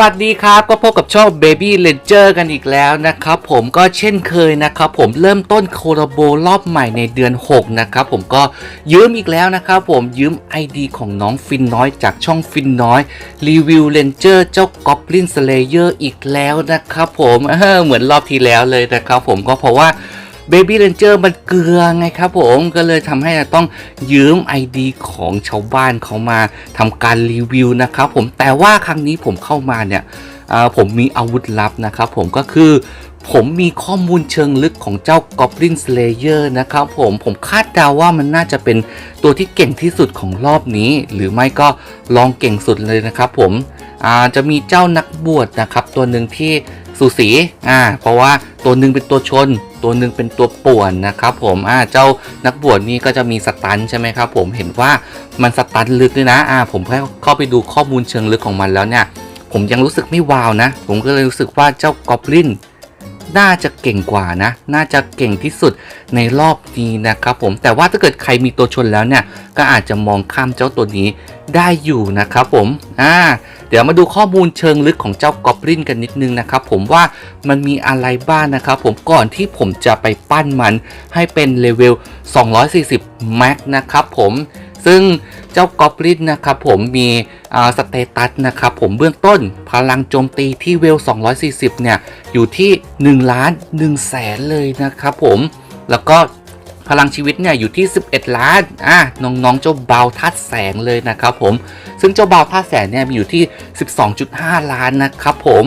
วัสดีครับก็พบกับช่อง Baby Ranger กันอีกแล้วนะครับผมก็เช่นเคยนะครับผมเริ่มต้นโคโรโบรอบใหม่ในเดือน 6 นะครับผมก็ยืมอีกแล้วนะครับผมยืม ID ของน้องฟินน้อยจากช่องฟินน้อยรีวิว Ranger เจ้า Goblin Slayer อีกแล้วนะครับผมเเหมือนรอบที่แล้วเลยนะครับผมก็เพราะว่า Baby Ranger มันเกลือไงครับผมก็เลยทำให้ต้องยืม ID ของชาวบ้านเขามาทำการรีวิวนะครับผมแต่ว่าครั้งนี้ผมเข้ามาเนี่ยผมมีอาวุธลับนะครับผมก็คือผมมีข้อมูลเชิงลึกของเจ้า Goblin Slayer นะครับผมผมคาดเดาว่ามันน่าจะเป็นตัวที่เก่งที่สุดของรอบนี้ หรือไม่ก็ลองเก่งสุดเลยนะครับผมจะมีเจ้านักบวชนะครับ ตัวหนึ่งที่ สูสีอ่าเพราะว่าตัวหนึ่งเป็นตัวชน ตัวหนึ่งเป็นตัวป่วนนะครับผมอ่าเจ้านักบวชนี่ก็จะมีสตันใช่ไหมครับผมเห็นว่ามันสตันลึกด้วยนะอ่าผมเข้าไปดูข้อมูลเชิงลึกของมันแล้วเนี่ย ผมยังรู้สึกไม่ว้าวนะ ผมก็เลยรู้สึกว่าเจ้ากอบลินน่าจะเก่งกว่านะ น่าจะเก่งที่สุดในรอบนี้นะครับผม แต่ว่าถ้าเกิดใครมีตัวชนแล้วเนี่ย ก็อาจจะมองข้ามเจ้าตัวนี้ได้อยู่นะครับผม อ่า ดี๋ยวมาดูข้อมูลเชิงลึกของเจ้ากอบลินกันนิดนึงนะครับผมว่ามันมีอะไรบ้างนะครับผมก่อนที่ผมจะไปปั้นมันให้เป็นเลเวล 240แม็กนะครับผมซึ่งเจ้ากอบลินนะครับผมมีสเตตัสนะครับผมเบื้องต้นพลังโจมตีที่เวล 240 เนี่ย อยู่ที่1ล้าน1แสนเลยนะครับผมแล้วก็ พลังชีวิตเนี่ยอยู่ที่ 11 ล้านอะน้องๆเจ้าเบาทัดแสงเลยนะครับผม ซึ่งเจ้าเบาทัดแสงเนี่ยมีอยู่ที่ 12.5 ล้านนะครับผม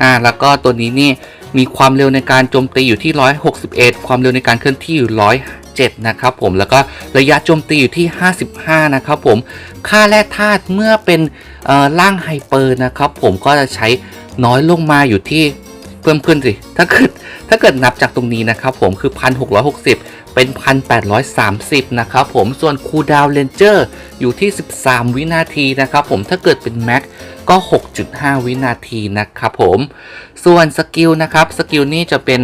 อ่าแล้วก็ตัวนี้นี่มีความเร็วในการโจมตีอยู่ที่ 161 ความเร็วในการเคลื่อนที่อยู่ 107 นะครับผม แล้วก็ระยะโจมตีอยู่ที่ 55 นะครับผม ค่าแร่ธาตุเมื่อเป็นอ่อร่างไฮเปอร์นะครับผมก็จะใช้น้อยลงมาอยู่ที่ เพิ่มขึ้นสิ ถ้าเกิดถ้าเกิดนับจากตรงนี้นะครับผมคือ 1,660 เป็น 1,830 นะครับผมส่วนคูดาวเลนเจอร์อยู่ที่ 13 วินาทีนะครับผมถ้าเกิดเป็นแม็กก็ 6.5 วินาทีนะครับผมส่วนสกิลนะครับสกิลนี้จะเป็น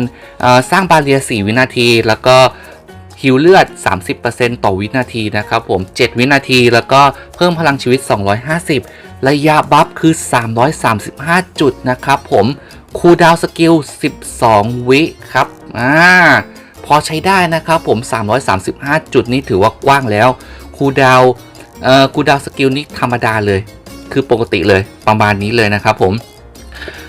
สร้างบาเรีย 4 วินาที แล้วก็ฮิวเลือด 30%ต่อวินาทีนะครับผม 7 วินาที แล้วก็เพิ่มพลังชีวิต 250 ระยะบัฟคือ 335 จุดนะครับผม คูลดาวสกิล 12 วิครับ อ่า พอใช้ได้นะครับผม 335 จุดนี้ถือว่ากว้างแล้ว คูลดาว เอ่อ คูลดาวสกิลนี้ธรรมดาเลย คือปกติเลย ประมาณนี้เลยนะครับผม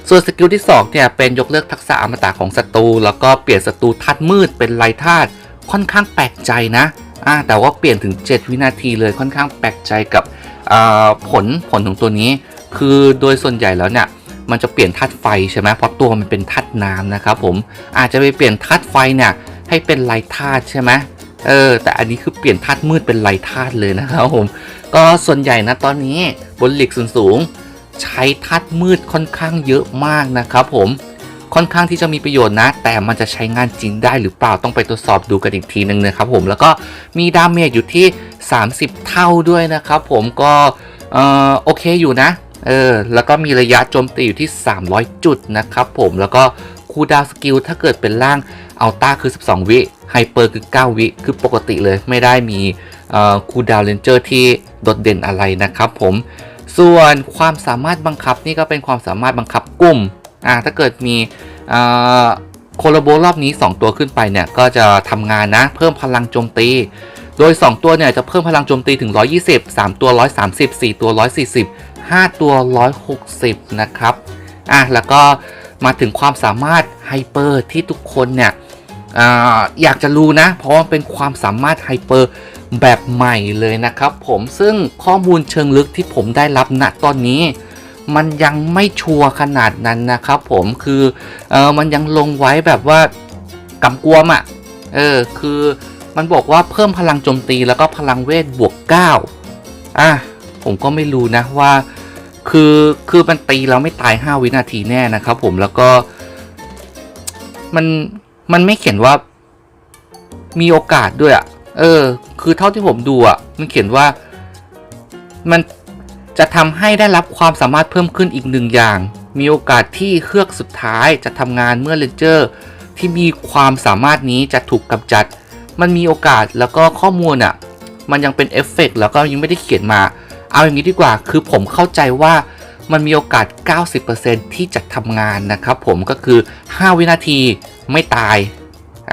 ส่วนสกิลที่ 2 เนี่ย เป็นยกเลิกทักษะอมตะของศัตรู แล้วก็เปลี่ยนศัตรูธาตุมืดเป็นไรธาตุ ค่อนข้างแปลกใจนะ อ่า แต่ว่าเปลี่ยนถึง 7 วินาทีเลย ค่อนข้างแปลกใจกับอ่าผลผลของตัวนี้ คือโดยส่วนใหญ่แล้วเนี่ย มันจะเปลี่ยนธาตุไฟใช่ไหมเพราะตัวมันเป็นธาตุน้ำนะครับผมอาจจะไปเปลี่ยนธาตุไฟเนี่ยให้เป็นไรธาตุใช่ไหมเออแต่อันนี้คือเปลี่ยนธาตุมืดเป็นไรธาตุเลยนะครับผมก็ส่วนใหญ่นะตอนนี้บนหลีกสูงๆใช้ธาตุมืดค่อนข้างเยอะมากนะครับผมค่อนข้างที่จะมีประโยชน์นะ แต่มันจะใช้งานจริงได้หรือเปล่าต้องไปตรวจสอบดูกันอีกทีนึงนะครับผมแล้วก็มีดาเมจอยู่ที่ 30 เท่าด้วยนะครับผมก็เออโอเคอยู่นะ เออ แล้วก็มีระยะโจมตีอยู่ที่ 300 จุดนะครับผม แล้วก็คูดาวสกิลถ้าเกิดเป็นร่างอัลต้าคือ 12 วิ ไฮเปอร์คือ 9 วิ คือปกติเลยไม่ได้มีคูดาวเลนเจอร์ที่โดดเด่นอะไรนะครับผม ส่วนความสามารถบังคับนี่ก็เป็นความสามารถบังคับกลุ่ม อ่า ถ้าเกิดมีโคโลโบรอบนี้ 2 ตัวขึ้นไปเนี่ย ก็จะทำงานนะ เพิ่มพลังโจมตีโดย 2 ตัวเนี่ยจะเพิ่มพลังโจมตีถึง 120 3 ตัว 130 4 ตัว 140 5 ตัว 160 นะครับ อะ แล้วก็มาถึงความสามารถไฮเปอร์ที่ทุกคนเนี่ยออยากจะรู้นะ เพราะว่าเป็นความสามารถไฮเปอร์แบบใหม่เลยนะครับผมซึ่งข้อมูลเชิงลึกที่ผมได้รับณตอนนี้ มันยังไม่ชัวร์ขนาดนั้นนะครับผมคือเออมันยังลงไว้แบบว่ากำกวมอะ่ะเออคือมันบอกว่าเพิ่มพลังโจมตีแล้วก็พลังเวทบวก 9อะผมก็ไม่รู้นะว่า คือคือมันตีเราไม่ตาย 5 วินาทีแน่นะครับผมแล้วก็ มันมันไม่เขียนว่า มีโอกาสด้วยอะ่ะ เออ คือเท่าที่ผมดูอะ่ะ มันเขียนว่า มันจะทำให้ได้รับความสามารถเพิ่มขึ้นอีกหนึ่งอย่าง มีโอกาสที่เครือกสุดท้ายจะทำงานเมื่อเลนเจอร์ที่มีความสามารถนี้จะถูกกำจัด มันมีโอกาสแล้วก็ข้อมูลอะ มันยังเป็นเอฟเฟกต์แล้วก็ยังไม่ได้เขียนมา เอาอย่างนี้ดีกว่าคือผมเข้าใจว่ามันมีโอกาส 90%ที่จะทำงานนะครับผมก็คือ 5 วินาทีไม่ตาย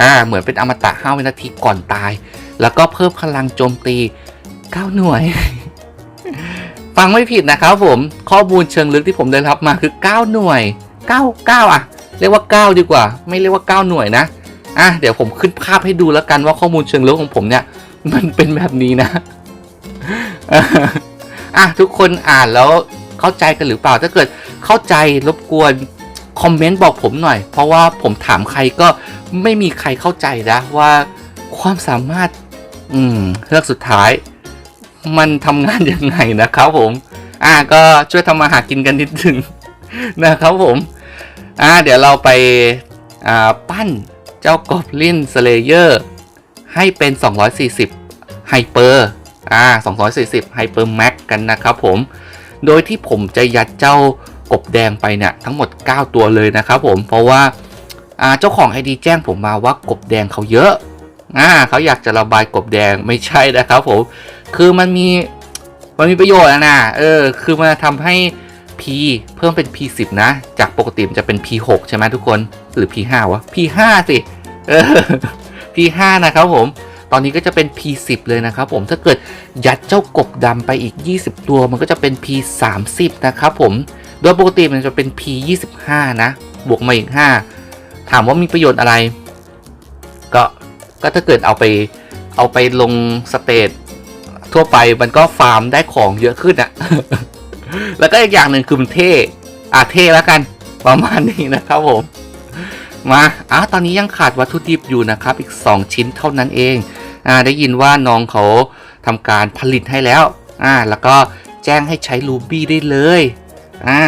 อ่าเหมือนเป็นอมตะ 5 วินาทีก่อนตาย แล้วก็เพิ่มพลังโจมตี 9 หน่วย ฟังไม่ผิดนะครับผมข้อมูลเชิงลึกที่ผมได้รับมาคือ 9 หน่วย 9 9 อะ เรียกว่า 9 ดีกว่า ไม่เรียกว่า 9 หน่วยนะอะเดี๋ยวผมขึ้นภาพให้ดูแล้วกันว่าข้อมูลเชิงลึกของผมเนี่ย มันเป็นแบบนี้นะ อะทุกคนอ่านแล้วเข้าใจกันหรือเปล่าถ้าเกิดเข้าใจรบกวนคอมเมนต์บอกผมหน่อย เพราะว่าผมถามใครก็ไม่มีใครเข้าใจนะว่าความสามารถ อืมเรื่องสุดท้าย มันทำงานยังไงนะครับผม อะก็ช่วยทำมาหากินกันนิดนึงนะครับผม อะเดี๋ยวเราไปอ่าปั้นเจ้ากอบลินสเลเยอร์ให้เป็น 240ไฮเปอร์อ่า240ไฮเปอร์แม็ก กันนะครับผม โดยที่ผมจะยัดเจ้ากบแดงไปเนี่ยทั้งหมด 9 ตัวเลยนะครับผม เพราะว่าเจ้าของ ID แจ้งผมมาว่ากบแดงเขาเยอะอ่าเขาอยากจะระบายกบแดงไม่ใช่นะครับผม คือมันมีมันมีประโยชน์นะเออ คือมันทำให้ P เพิ่มเป็น P10 นะ จากปกติมันจะเป็น P6 ใช่ไหมทุกคน หรือ P5 วะ P5 สิ เออ P5 นะครับผม ตอนนี้ก็จะเป็น P10 เลยนะครับผมถ้าเกิดยัดเจ้ากบดำไปอีก 20 ตัวมันก็จะเป็น P30 นะครับผมโดยปกติมันจะเป็น P25 นะบวกมาอีก 5 ถามว่ามีประโยชน์อะไร ก็ก็ถ้าเกิดเอาไปเอาไปลงสเตจทั่วไปมันก็ฟาร์มได้ของเยอะขึ้นอะแล้วก็อีกอย่างหนึ่งคือมันเท่อะเท่แล้วกันประมาณนี้นะครับผม มาอะตอนนี้ยังขาดวัตถุดิบอยู่นะครับ อีก 2 ชิ้นเท่านั้นเองอ่าได้ยินว่าน้องเขาทำการผลิตให้แล้วอ่าแล้วก็แจ้งให้ใช้ Ruby ได้เลยอ่า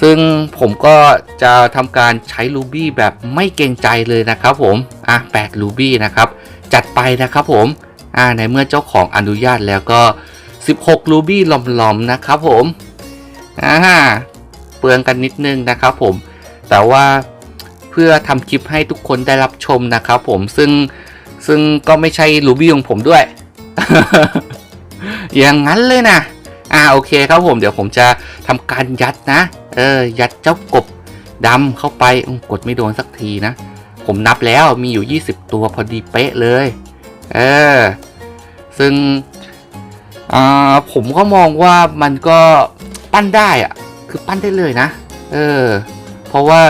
ซึ่งผมก็จะทำการใช้ Ruby แบบไม่เกรงใจเลยนะครับผม อะ8 Ruby นะครับ จัดไปนะครับผม อ่า ในเมื่อเจ้าของอนุญาตแล้วก็ 16 Ruby หลอมๆนะครับผม อ่าเปลืองกันนิดนึงนะครับผม แต่ว่า เพื่อทำคลิปให้ทุกคนได้รับชมนะครับผมซึ่งซึ่งก็ไม่ใช่ Ruby ของผมด้วย อย่างนั้นเลยนะอ่าโอเคครับผมเดี๋ยวผมจะทำการยัดนะ เออ ยัดเจ้ากบดำเข้าไปกดไม่โดนสักทีนะ ผมนับแล้วมีอยู่ 20 ตัวพอดีเป๊ะเลย เออ ซึ่งอ่าผมก็มองว่ามันก็ปั้นได้อะคือปั้นได้เลยนะ เออ เพราะว่า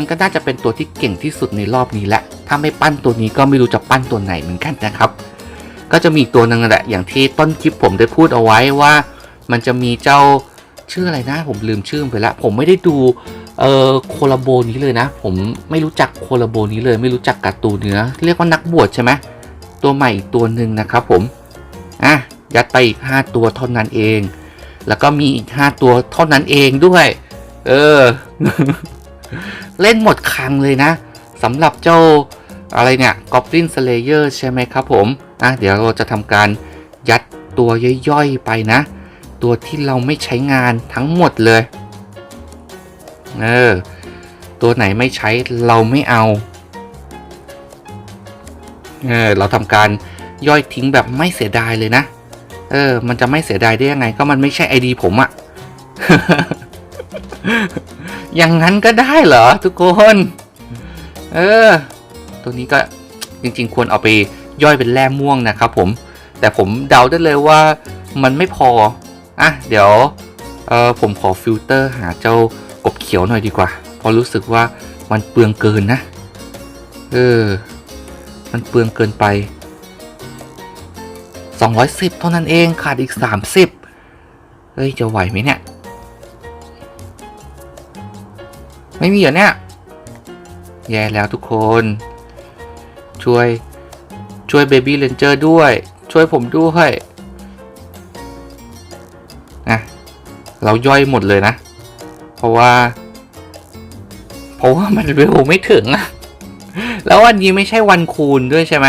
มันก็น่าจะเป็นตัวที่เก่งที่สุดในรอบนี้แหละ ถ้าไม่ปั้นตัวนี้ก็ไม่รู้จะปั้นตัวไหนเหมือนกันนะครับ ก็จะมีอีกตัวหนึงแหละ อย่างที่ต้นคลิปผมได้พูดเอาไว้ว่า มันจะมีเจ้าชื่ออะไรนะ ผมลืมชื่อไปแล้วผมไม่ได้ดูเอ่อโคลาโบนี้เลยนะ ผมไม่รู้จักโคลาโบนี้เลย ไม่รู้จักการ์ตูนเนื้อ เรียกว่านักบวชใช่ไหมตัวใหม่อีกตัวหนึ่งนะครับผมอะยัดไปอีก 5 ตัวเท่านั้นเอง แล้วก็มีอีก 5 ตัวเท่านั้นเองด้วย เออ เล่นหมดครังเลยนะสำหรับเจ้าอะไรเนี่ย Goblin Slayer ใช่ไหมครับผมอะเดี๋ยวเราจะทำการยัดตัวย่อยๆไปนะ ตัวที่เราไม่ใช้งานทั้งหมดเลยเออตัวไหนไม่ใช้เราไม่เอาเออเราทำการย่อยทิ้งแบบไม่เสียดายเลยนะ เออ มันจะไม่เสียดายได้ยังไง ก็มันไม่ใช่ไอดีผมอะ อย่างนั้นก็ได้เหรอทุกคน เออ ตัวนี้ก็จริงๆ ควรเอาไปย่อยเป็นแร่ม่วงนะครับผม แต่ผมเดาได้เลยว่ามันไม่พอ อะ เดี๋ยวเออผมขอฟิลเตอร์หาเจ้ากบเขียวหน่อยดีกว่า เพราะรู้สึกว่ามันเปลืองเกินนะ เออ มันเปลืองเกินไป 210 เท่านั้นเองขาดอีก 30เฮ้ย จะไหวไหมเนี่ย ไม่มีเหรอเนี่ย แย่แล้วทุกคน ช่วยช่วยเบบี้เ a นเจอร์ด้วย ช่วยผมด้วยอะเราย่อยหมดเลยนะ เพราะว่า เพราะว่ามันเวไม่ถึงอะแล้ววันนี้ไม่ใช่วันคูณด้วยใช่ไหม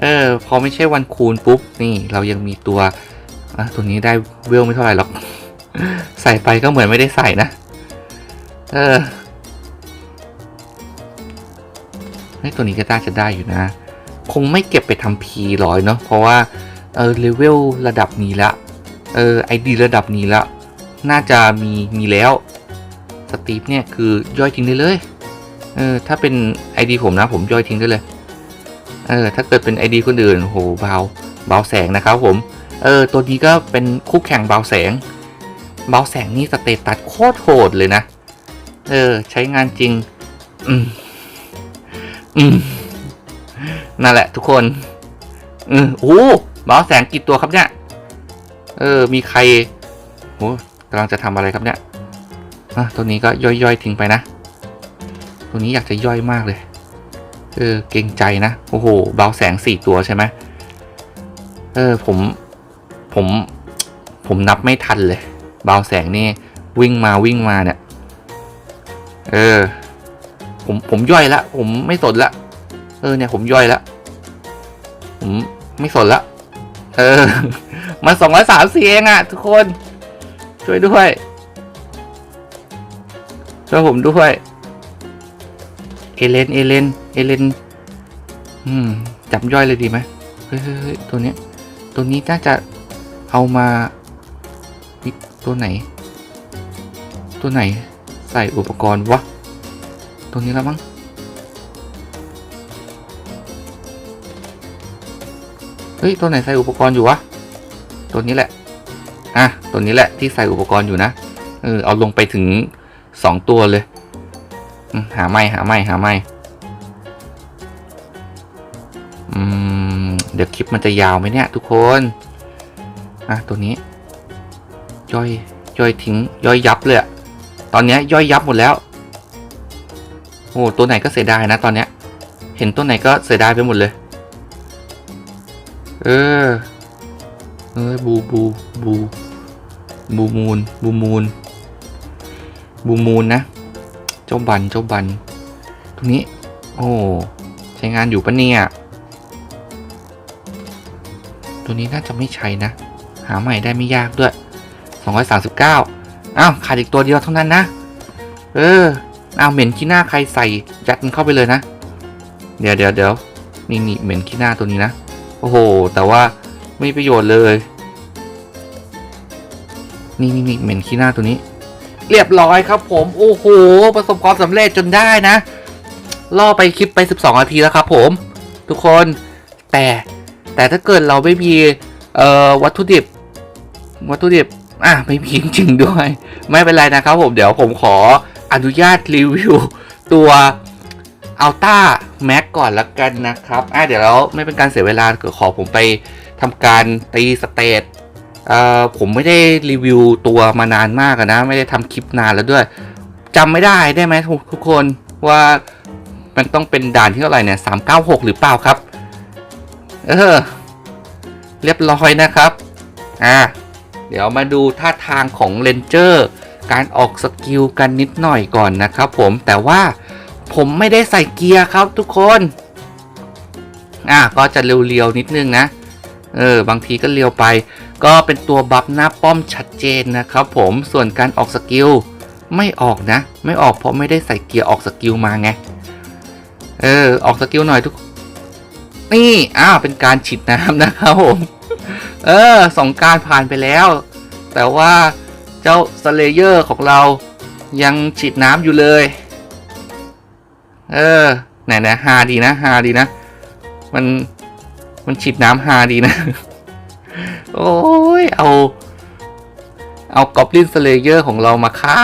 เออ พอไม่ใช่วันคูณปุ๊บ นี่เรายังมีตัว อะ ตัวนี้ได้เวลไม่เท่าไหร่หรอก ใส่ไปก็เหมือนไม่ได้ใส่นะ เออไอ้ตัวนี้ก็น่าจะได้อยู่นะ คงไม่เก็บไปทำพีร้อยเนาะเพราะว่าเออเลเวลระดับนี้ละเออไอดีระดับนี้ละน่าจะมีมีแล้วสตีฟเนี่ยคือย่อยทิ้งได้เลยเออถ้าเป็น ID ผมนะผมย่อยทิ้งได้เลยเออถ้าเกิดเป็น ID คนอื่นโหเบาเบาแสงนะครับผมเออตัวนี้ก็เป็นคู่แข่งเบาแสง เบาแสงนี่สเตตัสโคตรโหดเลยนะ เออ ใช้งานจริง อืม อืม นั่นแหละทุกคนเออโอ้เบาแสงกี่ตัวครับเนี่ย เออ มีใครโหกำลังจะทำอะไรครับเนี่ยอะตัวนี้ก็ย่อยๆทิ้งไปนะ ตัวนี้อยากจะย่อยมากเลย เออ เกรงใจนะ โอ้โห เบาแสงสี่ตัวใช่ไหมเออ ผม ผม ผมนับไม่ทันเลย เบาแสงนี่วิ่งมาวิ่งมาเนี่ย เออ ผมผมย่อยละ ผมไม่สนละ เออเนี่ยผมย่อยละ ผมไม่สนละ เออ มันสองร้อยสามสี่เองอะทุกคน ช่วยด้วย ช่วยผมด้วย เอเลน เอเลน เอเลน อืม จับย่อยเลยดีไหมเฮ้ยเฮ้ยตัวเนี้ย ตัวนี้น่าจะเอามา ตัวไหน ตัวไหน ใส่อุปกรณ์วะตัวนี้แล้วมั้ง เฮ้ย ตัวไหนใส่อุปกรณ์อยู่วะ ตัวนี้แหละ อะ ตัวนี้แหละที่ใส่อุปกรณ์อยู่นะ เออ เอาลงไปถึงสองตัวเลย หาไม่หาไม่หาไม่เดี๋ยวคลิปมันจะยาวไหมเนี่ยทุกคน อะ ตัวนี้ ย่อย ย่อยทิ้ง ย่อยยับเลยอะ ตอนนี้ยย่อยยับหมดแล้ว โอ้ตัวไหนก็เสียดายนะตอนเนี้ยเห็นตัวไหนก็เสียดายไปหมดเลย เออ เออบูบูบูบูมูนบูมูนบูมูนนะ เจ้าบันเจ้าบัน ตรงนี้ โอ้ใช้งานอยู่ปะเนี่ย ตัวนี้น่าจะไม่ใช่นะ หาใหม่ได้ไม่ยากด้วย 239 อ้าวขาดอีกตัวเดียวเท่านั้นนะ เออเอาเหม็นขี้หน้าใครใส่ยัดมันเข้าไปเลยนะ เดี๋ยวเดี๋ยวเดี๋ยวนี่นี่เหม็นขี้หน้าตัวนี้นะ โอ้โห แต่ว่าไม่มีประโยชน์เลย นี่นี่นี่เหม็นขี้หน้าตัวนี้ เรียบร้อยครับผม โอ้โห ประสบความสำเร็จจนได้นะ ล่อไปคลิปไป 12นาทีแล้วครับผม ทุกคน แต่แต่ถ้าเกิดเราไม่มี เอ่อวัตถุดิบ วัตถุดิบ อะไม่มีจริงๆด้วย ไม่เป็นไรนะครับผมเดี๋ยวผมขออนุญาตรีวิวตัวอัลต้าแม็กก่อนละกันนะครับอะเดี๋ยวเราไม่เป็นการเสียเวลาขอผมไปทำการตีสเตตเอ่อผมไม่ได้รีวิวตัวมานานมากนะ ไม่ได้ทำคลิปนานแล้วด้วยจำไม่ได้ได้ไหมทุกคนว่ามันต้องเป็นด่านที่เท่าไหร่เนี่ยสามเก้าหกหรือเปล่าครับ เออ เรียบร้อยนะครับ อะเดี๋ยวมาดูท่าทางของเลนเจอร์การออกสกิลกันนิดหน่อยก่อนนะครับผมแต่ว่าผมไม่ได้ใส่เกียร์ครับทุกคนอะก็จะเรียวๆนิดนึงนะเออบางทีก็เลียวไป ก็เป็นตัวบัฟหน้าป้อมชัดเจนนะครับผมส่วนการออกสกิลไม่ออกนะ ไม่ออกเพราะไม่ได้ใส่เกียร์ออกสกิลมาไงเออออกสกิลหน่อยทุก นี่อ้าวเป็นการฉีดน้ำนะครับผม เออสองการผ่านไปแล้ว แต่ว่าเจ้าสเลเยอร์ของเรายังฉีดน้ำอยู่เลย เออไหนนะฮาดีนะฮาดีนะ มันมันฉีดน้ำฮาดีนะ โอ้ยเอา เอากอบลินสเลเยอร์ของเรามาฆ่า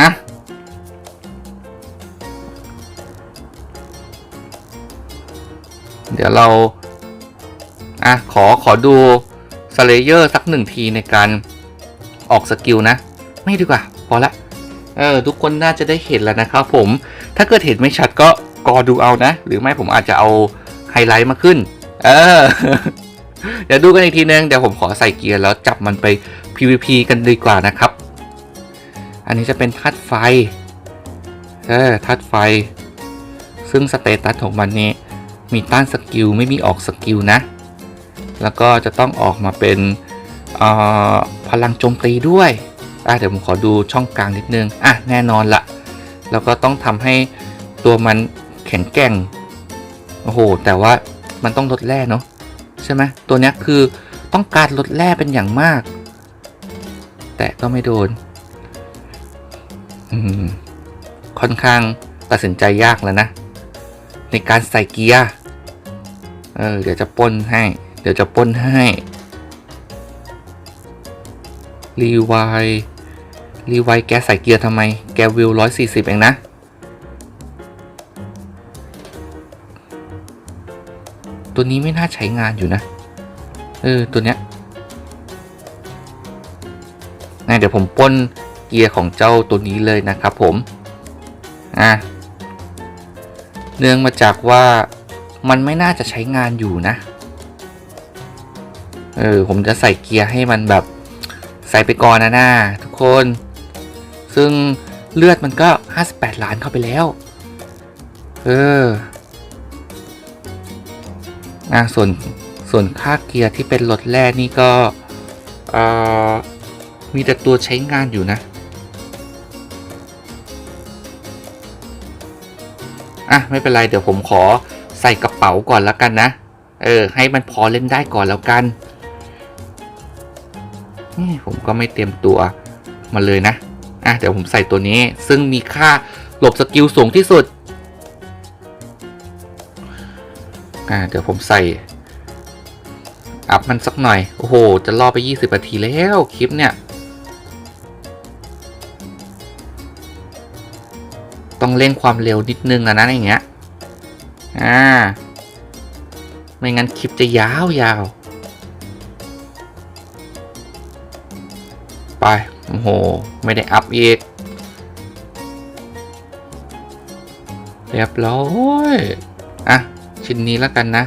อะเดี๋ยวเรา อะขอขอดูสเลเยอร์สักหนึ่งทีในการออกสกิลนะ ไม่ดีกว่าพอละเออทุกคนน่าจะได้เห็นแล้วนะครับผม ถ้าเกิดเห็นไม่ชัดก็กอดูเอานะ หรือไม่ผมอาจจะเอาไฮไลท์มาขึ้น เออ เดี๋ยวดูกันอีกทีนึง เดี๋ยวผมขอใส่เกียร์แล้วจับมันไป PVP กันดีกว่านะครับ อันนี้จะเป็นธาตุไฟ เออธาตุไฟ ซึ่งสเตตัสของมันนี้ มีต้านสกิลไม่มีออกสกิลนะ แล้วก็จะต้องออกมาเป็นพลังโจมตีด้วยอะเดี๋ยวผมขอดูช่องกลางนิดนึง อะ แน่นอนละแล้วก็ต้องทำให้ตัวมันแข็งแกร่ง โอ้โห แต่ว่ามันต้องลดแร่เนาะใช่ไหมตัวนี้คือต้องการลดแร่เป็นอย่างมาก แตะก็ไม่โดน ค่อนข้างตัดสินใจยากแล้วนะ ในการใส่เกียร์ เออ เดี๋ยวจะป้นให้ เดี๋ยวจะป้นให้รีไวล์รีไวแกใส่เกียร์ทำไม แกวิวร้อยสี่สิบเองนะ ตัวนี้ไม่น่าใช้งานอยู่นะ เออ ตัวเนี้ยนะเดี๋ยวผมป้นเกียร์ของเจ้าตัวนี้เลยนะครับผม อะ เนื่องมาจากว่ามันไม่น่าจะใช้งานอยู่นะ เออผมจะใส่เกียร์ให้มันแบบใส่ไปก่อนนะนะทุกคน ซึ่งเลือดมันก็ 58 ล้านเข้าไปแล้ว เอออะส่วนส่วนค่าเกียร์ที่เป็นรถแร่นี่ก็เออมีแต่ตัวใช้งานอยู่นะ อะ ไม่เป็นไรเดี๋ยวผมขอใส่กระเป๋าก่อนแล้วกันนะ เออ ให้มันพอเล่นได้ก่อนแล้วกัน ผมก็ไม่เตรียมตัวมาเลยนะ อะเดี๋ยวผมใส่ตัวนี้ซึ่งมีค่าหลบสกิลสูงที่สุด อ่าเดี๋ยวผมใส่ อัพมันสักหน่อย โอ้โห จะรอไป 20นาทีแล้วคลิปเนี่ย ต้องเร่งความเร็วนิดนึงอะนะอย่างเงี้ย อ่า ไม่งั้นคลิปจะยาวยาว ไป โอ้โห ไม่ได้อัพอีก เรียบร้อยอะ ชิ้นนี้แล้วกันนะ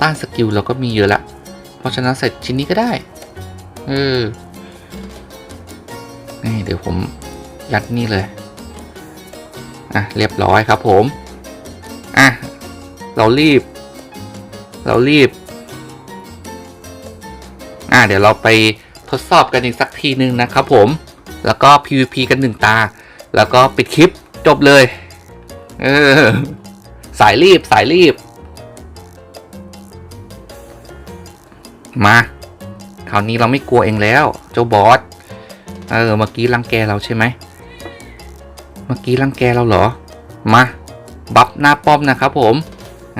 ต้านสกิลเราก็มีเยอะละ เพราะฉะนั้นใส่ชิ้นนี้ก็ได้ เออ นี่เดี๋ยวผมยัดนี่เลย อะ เรียบร้อยครับผม อะ เรารีบ เรารีบ อะ เดี๋ยวเราไป ทดสอบกันอีกสักทีนึงนะครับผม แล้วก็ PVP กันหนึ่งตา แล้วก็ปิดคลิปจบเลย เออ สายรีบสายรีบ มาคราวนี้เราไม่กลัวเองแล้ว เจ้าบอส เออ เมื่อกี้รังแกเราใช่ไหม เมื่อกี้รังแกเราเหรอ มา บัฟหน้าป้อมนะครับผม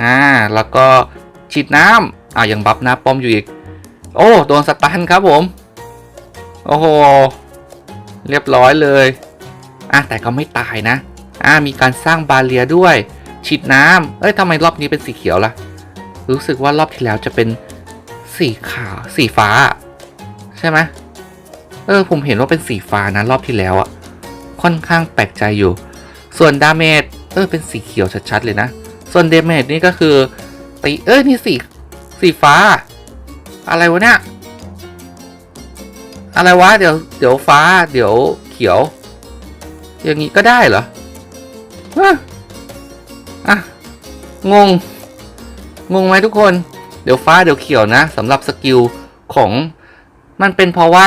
อ่า แล้วก็ฉีดน้ำอ่ายังบัฟหน้าป้อมอยู่อีก โอ้ โดนสตันครับผม โอ้โห เรียบร้อยเลยอะแต่ก็ไม่ตายนะอ่ามีการสร้างบาเรียด้วย ฉีดน้ำเอ้ยทำไมรอบนี้เป็นสีเขียวล่ะ รู้สึกว่ารอบที่แล้วจะเป็นสีขาวสีฟ้า ใช่ไหมเออผมเห็นว่าเป็นสีฟ้านะ รอบที่แล้วอะค่อนข้างแปลกใจอยู่ ส่วนดาเมจเออเป็นสีเขียวชัดๆเลยนะ ส่วนเดเมจนี่ก็คือตีเอ้ยนี่สีสีฟ้า อะไรวะเนี่ย อะไรวะเดี๋ยวเดี๋ยวฟ้าเดี๋ยวเขียว อย่างนี้ก็ได้เหรออะอะงง งงไหมทุกคน เดี๋ยวฟ้าเดี๋ยวเขียวนะสำหรับสกิลของมันเป็นเพราะว่า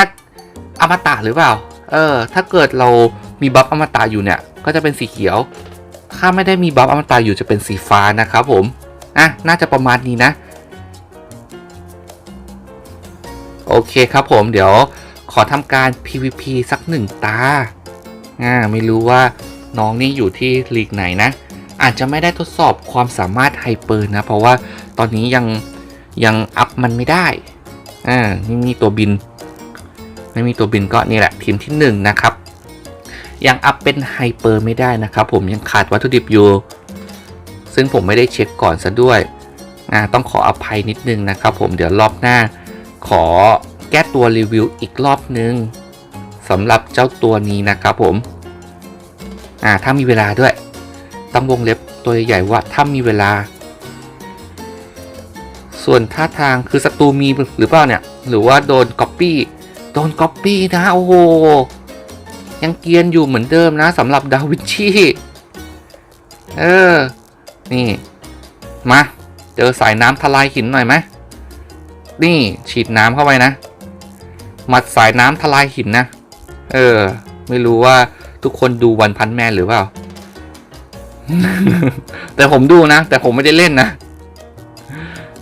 อมตะหรือเปล่า เออ ถ้าเกิดเรามีบัฟอมตะอยู่เนี่ย ก็จะเป็นสีเขียว ถ้าไม่ได้มีบัฟอมตะอยู่จะเป็นสีฟ้านะครับผม อะ น่าจะประมาณนี้นะ โอเคครับผม เดี๋ยว อทำการ PVP สักหนึ่งตาอ่าไม่รู้ว่าน้องนี่อยู่ที่ลีกไหนนะ อาจจะไม่ได้ทดสอบความสามารถไฮเปอร์นะ เพราะว่าตอนนี้ยังยังอัพมันไม่ได้อ่านี่มีตัวบิน ไม่มีตัวบินก็นี่แหละทีมที่1นนะครับ ยังอัพเป็นไฮเปอร์ไม่ได้นะครับ ผมยังขาดวัตถุดิบอยู่ซึ่งผมไม่ได้เช็คก่อนซะด้วยอ่าต้องขออภัยนิดนึงนะครับ ผมเดี๋ยวรอบหน้าขอ แก้ตัวรีวิวอีกรอบนึงสำหรับเจ้าตัวนี้นะครับผม อ่าถ้ามีเวลาด้วย ต้องวงเล็บตัวใหญ่ว่าถ้ามีเวลา ส่วนท่าทางคือศัตรูมีหรือเปล่าเนี่ย หรือว่าโดนก๊อปปี้โดนก๊อปปี้นะโอ้โหยังเกียนอยู่เหมือนเดิมนะสำหรับดาวินชีเออ นี่ มา เจอสายน้ำทลายหินหน่อยไหมนี่ ฉีดน้ำเข้าไปนะ มัดสายน้ำทลายหินนะ เออ ไม่รู้ว่าทุกคนดูวันพันแมนหรือเปล่า แต่ผมดูนะ แต่ผมไม่ได้เล่นนะ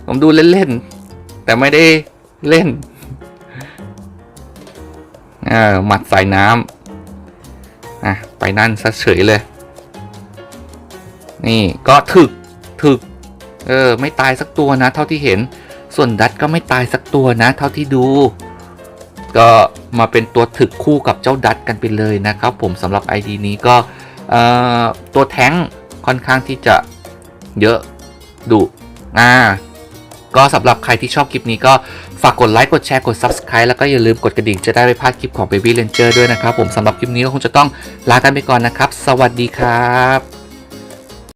ผมดูเล่นๆ แต่ไม่ได้เล่น เออหมัดใส่น้ำอะ ไปนั่นซะเฉยเลย นี่ก็ถึกถึก เออ ไม่ตายสักตัวนะ เท่าที่เห็น ส่วนดัตก็ไม่ตายสักตัวนะ เท่าที่ดู ก็มาเป็นตัวถึกคู่กับเจ้าดัตกันไปเลยนะครับ ผมสำหรับ ID นี้ก็ตัวแท้งค่อนข้างที่จะเยอะดุอ่าก็สำหรับใครที่ชอบคลิปนี้ก็ฝากกดไลค์กดแชร์กด Subscribe แล้วก็อย่าลืมกดกระดิ่งจะได้ไม่พลาดคลิปของ Baby Ranger ด้วยนะครับ ผมสำหรับคลิปนี้ก็คงจะต้องลากันไปก่อนนะครับ สวัสดีครับ